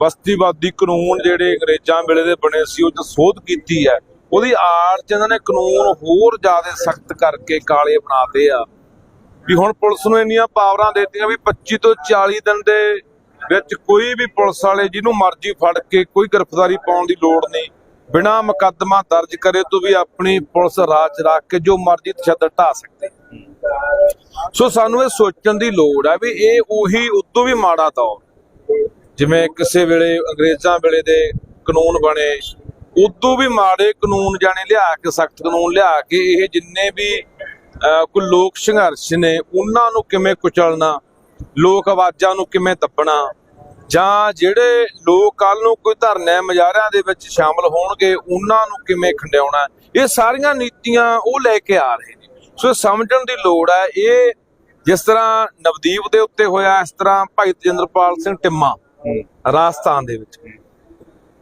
ਬਸਤੀਵਾਦੀ ਕਾਨੂੰਨ ਜਿਹੜੇ ਅੰਗਰੇਜ਼ਾਂ ਵੇਲੇ ਦੇ ਬਣੇ ਸੀ, ਉਹ 'ਚ ਸੋਧ ਕੀਤੀ ਹੈ। ਉਹਦੀ ਆੜ 'ਚ ਇਹਨਾਂ ਨੇ ਕਾਨੂੰਨ ਹੋਰ ਜ਼ਿਆਦਾ ਸਖਤ ਕਰਕੇ ਕਾਲੇ ਬਣਾਤੇ ਆ। ਵੀ ਹੁਣ ਪੁਲਿਸ ਨੂੰ ਇੰਨੀਆਂ ਪਾਵਰਾਂ ਦੇਤੀਆਂ ਵੀ 25 ਤੋਂ 40 ਦਿਨ ਦੇ ਵਿੱਚ ਕੋਈ ਵੀ ਪੁਲਿਸ ਵਾਲੇ ਜਿਹਨੂੰ ਮਰਜ਼ੀ ਫੜ ਕੇ ਕੋਈ ਗ੍ਰਿਫਤਾਰੀ ਪਾਉਣ ਦੀ ਲੋੜ ਨਹੀਂ, ਬਿਨਾ ਮੁਕੱਦਮਾ ਦਰਜ ਕਰੇ ਤੋਂ ਵੀ ਆਪਣੀ ਪੁਲਿਸ ਰਾਜ ਰੱਖ ਕੇ ਜੋ ਮਰਜ਼ੀ ਤਸ਼ੱਦਦ ਢਾ ਸਕਦੇ। ਸੋ ਸਾਨੂੰ ਇਹ ਸੋਚਣ ਦੀ ਲੋੜ ਹੈ ਵੀ ਇਹ ਉਹੀ, ਉਦੋਂ ਵੀ ਮਾੜਾ ਦੌਰ। ਜਿਵੇਂ ਕਿਸੇ ਵੇਲੇ ਅੰਗਰੇਜ਼ਾਂ ਵੇਲੇ ਦੇ ਕਾਨੂੰਨ ਬਣੇ ਉਦੋਂ ਵੀ ਮਾੜੇ ਕਾਨੂੰਨ ਜਾਣੇ ਲਿਆ ਕੇ ਸਖਤ ਕਾਨੂੰਨ ਲਿਆ ਕੇ ਇਹ ਜਿੰਨੇ ਵੀ ਅਹ, ਲੋਕ ਸੰਘਰਸ਼ ਨੇ ਉਹਨਾਂ ਨੂੰ ਕਿਵੇਂ ਕੁਚਲਣਾ ਲੋਕ ਆਵਾਜ਼ਾਂ ਨੂੰ ਕਿਵੇਂ ਦੱਬਣਾ ਜਾਂ ਜਿਹੜੇ ਲੋਕ ਕੱਲ ਨੂੰ ਕੋਈ ਧਰਨੇ ਮਜ਼ਾਰਿਆਂ ਦੇ ਵਿੱਚ ਸ਼ਾਮਲ ਹੋਣਗੇ ਉਹਨਾਂ ਨੂੰ ਕਿਵੇਂ ਖੰਡਿਆਉਣਾ ਇਹ ਸਾਰੀਆਂ ਨੀਤੀਆਂ ਉਹ ਲੈ ਕੇ ਆ ਰਹੇ ਨੇ। ਸੋ ਇਹ ਸਮਝਣ ਦੀ ਲੋੜ ਹੈ ਇਹ ਜਿਸ ਤਰ੍ਹਾਂ ਨਵਦੀਪ ਦੇ ਉੱਤੇ ਹੋਇਆ ਇਸ ਤਰ੍ਹਾਂ ਭਾਈ ਤੇਜਿੰਦਰਪਾਲ ਸਿੰਘ ਟਿੰਮਾ ਰਾਜਸਥਾਨ ਦੇ ਵਿੱਚ।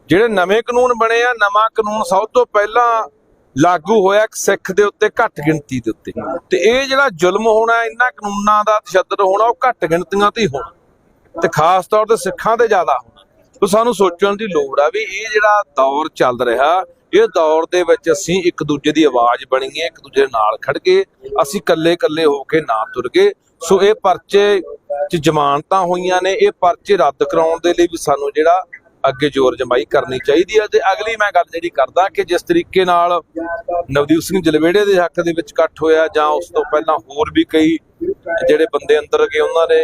ਜਿਹੜੇ ਨਵੇਂ ਕਾਨੂੰਨ ਬਣੇ ਆ, ਨਵਾਂ ਕਾਨੂੰਨ ਸਭ ਤੋਂ ਪਹਿਲਾਂ ਲਾਗੂ ਹੋਇਆ ਇੱਕ ਸਿੱਖ ਦੇ ਉੱਤੇ ਘੱਟ ਗਿਣਤੀ ਦੇ ਉੱਤੇ। ਤੇ ਇਹ ਜਿਹੜਾ ਜ਼ੁਲਮ ਹੋਣਾ, ਇਹਨਾਂ ਕਾਨੂੰਨਾਂ ਦਾ ਤਸ਼ੱਦਦ ਹੋਣਾ, ਉਹ ਘੱਟ ਗਿਣਤੀਆਂ ਤੇ ਹੀ ਹੋਣਾ। ਤੇ ਖਾਸ ਤੌਰ ਤੇ ਸਿੱਖਾਂ ਤੇ ਜ਼ਿਆਦਾ ਹੋਣਾ। ਸੋ ਸਾਨੂੰ ਸੋਚਣ ਦੀ ਲੋੜ ਆ ਵੀ ਇਹ ਜਿਹੜਾ ਦੌਰ ਚੱਲ ਰਿਹਾ, ਇਹ ਦੌਰ ਦੇ ਵਿੱਚ ਅਸੀਂ ਇੱਕ ਦੂਜੇ ਦੀ ਆਵਾਜ਼ ਬਣੀਏ ਇੱਕ ਦੂਜੇ ਨਾਲ ਖੜ ਕੇ, ਅਸੀਂ ਇਕੱਲੇ ਇਕੱਲੇ ਹੋ ਕੇ ਨਾ ਤੁਰ ਗਏ। ਸੋ ਇਹ ਪਰਚੇ ਚ ਜ਼ਮਾਨਤਾਂ ਹੋਈਆਂ ਨੇ, ਇਹ ਪਰਚੇ ਰੱਦ ਕਰਾਉਣ ਦੇ ਲਈ ਵੀ ਸਾਨੂੰ ਜਿਹੜਾ ਅੱਗੇ ਜ਼ੋਰ ਜਮਾਈ ਕਰਨੀ ਚਾਹੀਦੀ ਹੈ ਤੇ ਅਗਲੀ ਮੈਂ ਗੱਲ ਜਿਹੜੀ ਕਰਦਾ ਕਿ ਜਿਸ ਤਰੀਕੇ ਨਾਲ ਨਵਦੀਪ ਸਿੰਘ ਜਲਵੇੜੇ ਦੇ ਹੱਕ ਦੇ ਵਿੱਚ ਇਕੱਠ ਹੋਇਆ ਜਾਂ ਉਸ ਤੋਂ ਪਹਿਲਾਂ ਹੋਰ ਵੀ ਕਈ ਜਿਹੜੇ ਬੰਦੇ ਅੰਦਰ ਗਏ, ਉਹਨਾਂ ਦੇ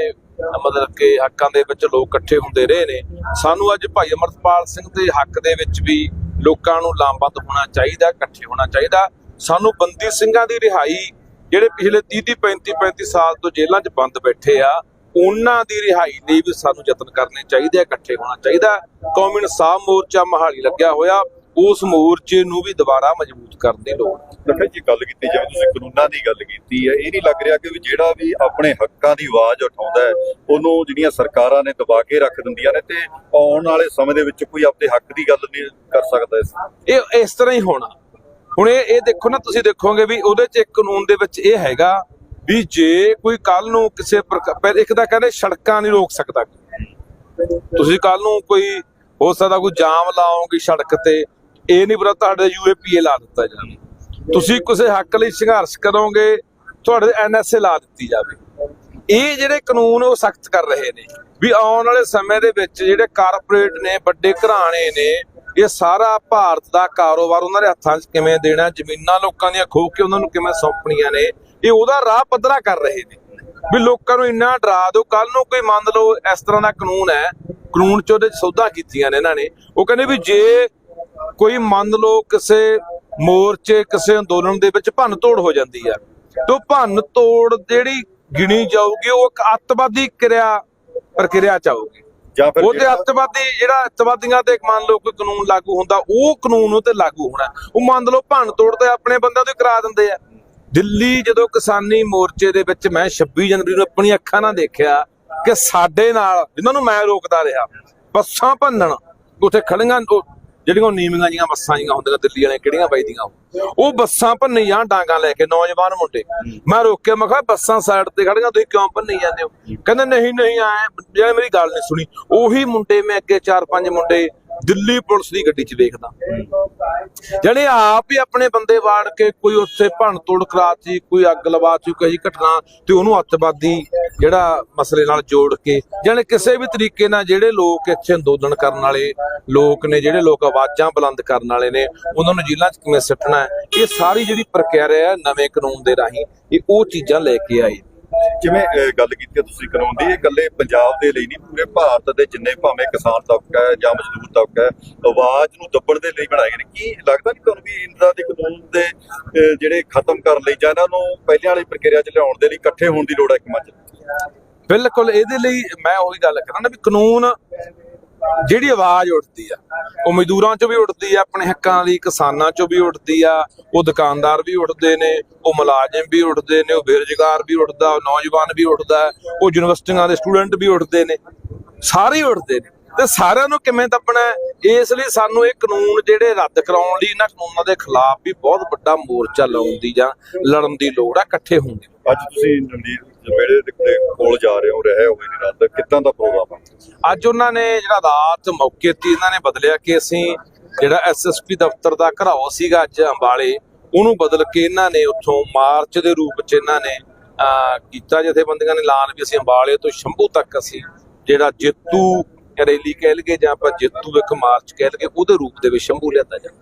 ਮਤਲਬ ਕਿ ਹੱਕਾਂ ਦੇ ਵਿੱਚ ਲੋਕ ਇਕੱਠੇ ਹੁੰਦੇ ਰਹੇ ਨੇ, ਸਾਨੂੰ ਅੱਜ ਭਾਈ ਅਮਰਤਪਾਲ ਸਿੰਘ ਦੇ ਹੱਕ ਦੇ ਵਿੱਚ ਵੀ ਲੋਕਾਂ ਨੂੰ ਲਾਮਬੰਦ ਹੋਣਾ ਚਾਹੀਦਾ, ਇਕੱਠੇ ਹੋਣਾ ਚਾਹੀਦਾ। ਸਾਨੂੰ ਬੰਦੀ ਸਿੰਘਾਂ ਦੀ ਰਿਹਾਈ ਜਿਹੜੇ ਪਿਛਲੇ 30 30 35 35 ਸਾਲ ਤੋਂ ਜੇਲ੍ਹਾਂ 'ਚ ਬੰਦ ਬੈਠੇ ਆ ਉਹਨਾਂ ਦੀ ਰਿਹਾਈ ਲਈ ਵੀ ਸਾਨੂੰ ਯਤਨ ਕਰਨੇ ਚਾਹੀਦੇ ਆ ਇਕੱਠੇ ਹੋਣਾ ਚਾਹੀਦਾ ਕੌਮੀ ਇਨਸਾਫ ਮੋਰਚਾ ਮਹਾਲੀ ਲੱਗਿਆ ਹੋਇਆ ਉਸ ਮੋਰਚੇ ਨੂੰ ਵੀ ਦੁਬਾਰਾ ਮਜ਼ਬੂਤ ਕਰਨ ਦੀ ਲੋੜ ਹੈ। ਜੀ ਗੱਲ ਕੀਤੀ ਜਿਵੇਂ ਤੁਸੀਂ ਕਾਨੂੰਨਾਂ ਦੀ ਗੱਲ ਕੀਤੀ ਹੈ ਇਹ ਨਹੀਂ ਲੱਗ ਰਿਹਾ ਕਿ ਜਿਹੜਾ ਵੀ ਆਪਣੇ ਹੱਕਾਂ ਦੀ ਆਵਾਜ਼ ਉਠਾਉਂਦਾ ਹੈ ਉਹਨੂੰ ਜਿਹੜੀਆਂ ਸਰਕਾਰਾਂ ਨੇ ਦਬਾ ਕੇ ਰੱਖ ਦਿੰਦੀਆਂ ਨੇ ਤੇ ਆਉਣ ਵਾਲੇ ਸਮੇਂ ਦੇ ਵਿੱਚ ਕੋਈ ਆਪਣੇ ਹੱਕ ਦੀ ਗੱਲ ਨਹੀਂ ਕਰ ਸਕਦਾ ਇਸ ਇਹ ਇਸ ਤਰ੍ਹਾਂ ਹੀ ਹੋਣਾ ਹੁਣ ਇਹ ਇਹ ਦੇਖੋ ਨਾ, ਤੁਸੀਂ ਦੇਖੋਗੇ ਵੀ ਉਹਦੇ ਚ ਇੱਕ ਕਾਨੂੰਨ ਦੇ ਵਿੱਚ ਇਹ ਹੈਗਾ ਵੀ ਜੇ ਕੋਈ ਕੱਲ ਨੂੰ ਕਿਸੇ ਪ੍ਰਕਾ- ਇੱਕ ਤਾਂ ਕਹਿੰਦੇ ਸੜਕਾਂ ਨਹੀਂ ਰੋਕ ਸਕਦਾ। ਤੁਸੀਂ ਕੱਲ ਨੂੰ ਕੋਈ ਹੋ ਸਕਦਾ ਕੋਈ ਜਾਮ ਲਾਓਗੇ ਸੜਕ ਤੇ, ਇਹ ਨਹੀਂ ਪਤਾ ਤੁਹਾਡੇ ਯੂਏਪੀਏ ਲਾ ਦਿੱਤਾ ਜਾਵੇ। ਤੁਸੀਂ ਕਿਸੇ ਹੱਕ ਲਈ ਸੰਘਰਸ਼ ਕਰੋਗੇ, ਤੁਹਾਡੇ ਐਨਐਸਏ ਲਾ ਦਿੱਤੀ ਜਾਵੇ। ਇਹ ਜਿਹੜੇ ਕਾਨੂੰਨ ਉਹ ਸਖਤ ਕਰ ਰਹੇ ਨੇ ਵੀ ਆਉਣ ਵਾਲੇ ਸਮੇਂ ਦੇ ਵਿੱਚ ਜਿਹੜੇ ਕਾਰਪੋਰੇਟ ਨੇ, ਵੱਡੇ ਘਰਾਣੇ ਨੇ ਇਹ ਸਾਰਾ ਭਾਰਤ ਦਾ ਕਾਰੋਬਾਰ ਉਹਨਾਂ ਦੇ ਹੱਥਾਂ 'ਚ ਕਿਵੇਂ ਦੇਣਾ, ਜ਼ਮੀਨਾਂ ਲੋਕਾਂ ਦੀਆਂ ਖੋਹ ਕੇ ਉਹਨਾਂ ਨੂੰ ਕਿਵੇਂ ਸੌਂਪਣੀਆਂ ਨੇ, ਇਹ ਉਹਦਾ ਰਾਹ ਪੱਧਰਾ ਕਰ ਰਹੇ ਨੇ। ਵੀ ਲੋਕਾਂ ਨੂੰ ਇੰਨਾ ਡਰਾ ਦਿਓ ਕੱਲ ਨੂੰ ਕੋਈ ਮੰਨ ਲਓ ਇਸ ਤਰ੍ਹਾਂ ਦਾ ਕਾਨੂੰਨ ਹੈ, ਕਾਨੂੰਨ 'ਚ ਉਹਦੇ 'ਚ ਸੌਦਾ ਕੀਤੀਆਂ ਨੇ ਇਹਨਾਂ ਨੇ। ਉਹ ਕਹਿੰਦੇ ਵੀ ਜੇ ਕੋਈ ਮੰਨ ਲਓ ਕਿਸੇ ਮੋਰਚੇ, ਕਿਸੇ ਅੰਦੋਲਨ ਦੇ ਵਿੱਚ ਭੰਨ ਤੋੜ ਹੋ ਜਾਂਦੀ ਆ, ਤੇ ਭੰਨ ਤੋੜ ਜਿਹੜੀ ਗਿਣੀ ਜਾਊਗੀ, ਉਹ ਇੱਕ ਅੱਤਵਾਦੀ ਕਿਰਿਆ ਪ੍ਰਕਿਰਿਆ ਚ ਆਊਗੀ। ਜਾਂ ਫਿਰ ਉਹ ਤੇ ਜਿਹੜਾ- ਅੱਤਵਾਦੀ ਜਿਹੜਾ ਅੱਤਵਾਦੀਆਂ ਤੇ ਮੰਨ ਲਓ ਕੋਈ ਕਾਨੂੰਨ ਲਾਗੂ ਹੁੰਦਾ ਉਹ ਕਾਨੂੰਨ ਉਹ ਤੇ ਲਾਗੂ ਹੋਣਾ। ਉਹ ਮੰਨ ਲਓ ਭੰਨ ਤੋੜ ਤੇ ਆਪਣੇ ਬੰਦਿਆਂ ਤੋਂ ਕਰਾ ਦਿੰਦੇ ਆ। ਦਿੱਲੀ ਜਦੋਂ ਕਿਸਾਨੀ ਮੋਰਚੇ ਦੇ ਵਿੱਚ ਮੈਂ 26 ਜਨਵਰੀ ਨੂੰ ਆਪਣੀ ਅੱਖਾਂ ਨਾਲ ਦੇਖਿਆ ਕਿ ਸਾਡੇ ਨਾਲ ਜਿਨ੍ਹਾਂ ਨੂੰ ਮੈਂ ਰੋਕਦਾ ਰਿਹਾ ਬੱਸਾਂ ਭੰਨਣ ਉੱਥੇ ਖੜੀਆਂ ਜਿਹੜੀਆਂ ਉਹ ਨੀਵੀਆਂ ਜੀਆਂ ਬੱਸਾਂ ਜੀਆਂ ਹੁੰਦੀਆਂ ਦਿੱਲੀ ਵਾਲੇ ਕਿਹੜੀਆਂ ਵੱਜਦੀਆਂ ਉਹ ਉਹ ਬੱਸਾਂ ਭੰਨੀ ਜਾਂ ਡਾਂਗਾ ਲੈ ਕੇ, ਨੌਜਵਾਨ ਮੁੰਡੇ। ਮੈਂ ਰੋਕਿਆ ਮੈਂ ਕਿਹਾ ਬੱਸਾਂ ਸਾਈਡ ਤੇ ਖੜੀਆਂ ਤੁਸੀਂ ਕਿਉਂ ਭੰਨੀ ਜਾਂਦੇ ਹੋ? ਕਹਿੰਦੇ, ਨਹੀਂ ਨਹੀਂ ਆਏ ਜਿਹੜੇ ਮੇਰੀ ਗੱਲ ਨਹੀਂ ਸੁਣੀ। ਉਹੀ ਮੁੰਡੇ ਮੈਂ ਅੱਗੇ ਚਾਰ ਪੰਜ ਮੁੰਡੇ ਦਿੱਲੀ ਪੁਲਿਸ ਦੀ ਗੱਡੀ 'ਚ ਵੇਖਦਾ ਜਿਹੜੇ ਆਪ ਹੀ ਆਪਣੇ ਬੰਦੇ ਵਾੜ ਕੇ ਕੋਈ ਉੱਥੇ ਭੰਨ ਤੋੜ ਕਰਾਤੀ, ਕੋਈ ਅੱਗ ਲਵਾ ਚੁੱਕੀ ਘਟਨਾ, ਤੇ ਉਹਨੂੰ ਅੱਤਵਾਦੀ ਜਿਹੜਾ ਮਸਲੇ ਨਾਲ ਜੋੜ ਕੇ, ਜਾਣੀ ਕਿਸੇ ਵੀ ਤਰੀਕੇ ਨਾਲ ਜਿਹੜੇ ਲੋਕ ਇੱਥੇ ਅੰਦੋਲਨ ਕਰਨ ਵਾਲੇ ਲੋਕ ਨੇ, ਜਿਹੜੇ ਲੋਕ ਆਵਾਜ਼ਾਂ ਬੁਲੰਦ ਕਰਨ ਵਾਲੇ ਨੇ, ਉਹਨਾਂ ਨੂੰ ਜੇਲ੍ਹਾਂ 'ਚ ਕਿਵੇਂ ਸੱਟਣਾ ਇਹ ਸਾਰੀ ਜਿਹੜੀ ਪ੍ਰਕਿਰਿਆ ਹੈ ਨਵੇਂ ਕਾਨੂੰਨ ਦੇ ਰਾਹੀਂ, ਇਹ ਉਹ ਚੀਜ਼ਾਂ ਲੈ ਕੇ ਆਏ। ਜਿਵੇਂ ਗੱਲ ਕੀਤੀ ਤੁਸੀਂ ਕਾਨੂੰਨ ਦੀ? ਇਹ ਇਕੱਲੇ ਪੰਜਾਬ ਦੇ ਲਈ ਨਹੀਂ, ਪੂਰੇ ਭਾਰਤ ਦੇ ਜਿੰਨੇ ਭਾਵੇਂ ਕਿਸਾਨ ਤਬਕਾ ਹੈ ਜਾਂ ਮਜ਼ਦੂਰ ਤਬਕਾ ਹੈ, ਆਵਾਜ਼ ਨੂੰ ਦੱਬਣ ਦੇ ਲਈ ਬਣਾਏ ਗਏ ਨੇ। ਕੀ ਲੱਗਦਾ ਨਹੀਂ ਤੁਹਾਨੂੰ ਵੀ ਇੰਦਰਾ ਦੇ ਕਾਨੂੰਨ ਦੇ ਜਿਹੜੇ ਖਤਮ ਕਰਨ ਲਈ ਜਾਂ ਇਹਨਾਂ ਨੂੰ ਪਹਿਲਾਂ ਵਾਲੀ ਪ੍ਰਕਿਰਿਆ 'ਚ ਲਿਆਉਣ ਦੇ ਲਈ ਇਕੱਠੇ ਹੋਣ ਦੀ ਲੋੜ ਹੈ ਇੱਕ ਮੰਚ? ਬਿਲਕੁਲ, ਇਹਦੇ ਲਈ ਮੈਂ ਉਹੀ ਗੱਲ ਕਰਾਂ ਨਾ ਵੀ ਕਾਨੂੰਨ ਜਿਹੜੀ ਆਵਾਜ਼ ਉੱਠਦੀ ਆ, ਉਹ ਮਜ਼ਦੂਰਾਂ ਚੋਂ ਵੀ ਉੱਠਦੀ ਆ, ਆਪਣੇ ਹੱਕਾਂ ਲਈ, ਕਿਸਾਨਾਂ ਚੋਂ ਵੀ ਉੱਠਦੀ ਆ, ਉਹ ਦੁਕਾਨਦਾਰ ਵੀ ਉੱਠਦੇ ਨੇ, ਉਹ ਮੁਲਾਜ਼ਮ ਵੀ ਉੱਠਦੇ ਨੇ, ਉਹ ਬੇਰੁਜ਼ਗਾਰ ਵੀ ਉੱਠਦਾ, ਉਹ ਨੌਜਵਾਨ ਵੀ ਉੱਠਦਾ, ਉਹ ਯੂਨੀਵਰਸਿਟੀਆਂ ਦੇ ਸਟੂਡੈਂਟ ਵੀ ਉੱਠਦੇ ਨੇ, ਸਾਰੇ ਉੱਠਦੇ ਨੇ। ਤੇ ਸਾਰਿਆਂ ਨੂੰ ਕਿਵੇਂ ਦੱਬਣਾ ਇਸ ਲਈ ਸਾਨੂੰ ਇਹ ਕਾਨੂੰਨ ਜਿਹੜੇ ਰੱਦ ਕਰਾਉਣ ਲਈ ਇਹਨਾਂ ਕਾਨੂੰਨਾਂ ਦੇ ਖਿਲਾਫ ਵੀ ਬਹੁਤ ਵੱਡਾ ਮੋਰਚਾ ਲਾਉਣ ਦੀ ਜਾਂ ਲੜਨ ਦੀ ਲੋੜ ਆ, ਇਕੱਠੇ ਹੋਣ ਦੀ। ਅੱਜ ਤੁਸੀਂ ਰਣਜੀਤ ਦੇ ਕੋਲ ਜਾ ਰਹੇ ਹੋ, ਰਹੇ ਹੋਏ ਨੇ ਰਾਤ ਕਿੱਦਾਂ ਦਾ ਪ੍ਰੋਗਰਾਮ ਆ? ਅੱਜ ਉਹਨਾਂ ਨੇ ਜਿਹੜਾ ਰਾਤ ਮੌਕੇ ਤੇ ਇਹਨਾਂ ਨੇ ਬਦਲਿਆ ਕਿ ਅਸੀਂ ਜਿਹੜਾ ਐਸਐਸਪੀ ਦਫ਼ਤਰ ਦਾ ਘਰਾਓ ਸੀਗਾ ਅੱਜ ਅੰਬਾਲੇ, ਉਹਨੂੰ ਬਦਲ ਕੇ ਇਹਨਾਂ ਨੇ ਉੱਥੋਂ ਮਾਰਚ ਦੇ ਰੂਪ 'ਚ ਇਹਨਾਂ ਨੇ ਕੀਤਾ ਜਥੇਬੰਦੀਆਂ ਨੇ, ਐਲਾਨ ਵੀ ਅਸੀਂ ਅੰਬਾਲੇ ਤੋਂ ਸ਼ੰਭੂ ਤੱਕ ਅਸੀਂ ਜਿਹੜਾ ਜੇਤੂ ਰੈਲੀ ਕਹਿ ਲਈਏ ਜਾਂ ਆਪਾਂ ਜੇਤੂ ਇੱਕ ਮਾਰਚ ਕਹਿ ਲਈਏ, ਉਹਦੇ ਰੂਪ ਦੇ ਵਿੱਚ ਸ਼ੰਭੂ ਲਿਆਂਦਾ ਜਾਵੇ।